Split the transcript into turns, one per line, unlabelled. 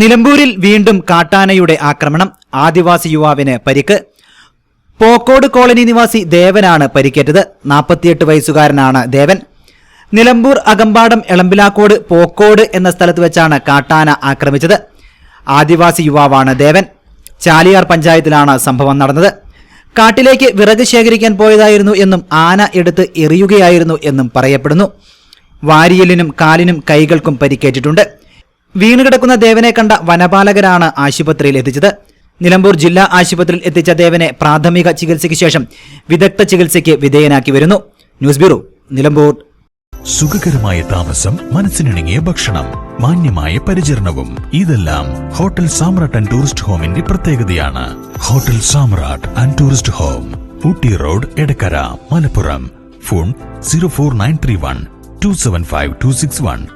നിലമ്പൂരിൽ വീണ്ടും കാട്ടാനയുടെ ആക്രമണം. ആദിവാസി യുവാവിന് പരിക്ക്. പോക്കോട് കോളനി നിവാസി ദേവനാണ് പരിക്കേറ്റത്. നാൽപ്പത്തിയെട്ട് വയസ്സുകാരനാണ് ദേവൻ. നിലമ്പൂർ അകമ്പാടം എളമ്പിലാക്കോട് പോക്കോട് എന്ന സ്ഥലത്ത് വെച്ചാണ് കാട്ടാന ആക്രമിച്ചത്. ആദിവാസി യുവാവാണ് ദേവൻ. ചാലിയാർ പഞ്ചായത്തിലാണ് സംഭവം നടന്നത്. കാട്ടിലേക്ക് വിറക് ശേഖരിക്കാൻ പോയതായിരുന്നു എന്നും ആന എടുത്ത് എറിയുകയായിരുന്നു എന്നും പറയപ്പെടുന്നു. വാരിയലിനും കാലിനും കൈകൾക്കും പരിക്കേറ്റിട്ടുണ്ട്. വീണുകിടക്കുന്ന ദേവനെ കണ്ട വനപാലകരാണ് ആശുപത്രിയിൽ എത്തിച്ചത്. നിലമ്പൂർ ജില്ലാ ആശുപത്രിയിൽ എത്തിച്ച ദേവനെ പ്രാഥമിക ചികിത്സയ്ക്ക് ശേഷം വിദഗ്ധ ചികിത്സയ്ക്ക് വിധേയനാക്കി വരുന്നു. News bureau Nilambur.
സുഖകരമായ താമസം മനസ്സിനിണങ്ങിയ ഭക്ഷണം മാന്യമായ പരിചരണവും. ഇതെല്ലാം ഹോട്ടൽ സാമ്രാട്ട് ആൻഡ് ടൂറിസ്റ്റ് ഹോമിന്റെ പ്രത്യേകതയാണ്. Hotel Samrat and tourist home Ooty road Edakkara Malappuram. Phone zero four nine three one two seven five two six one.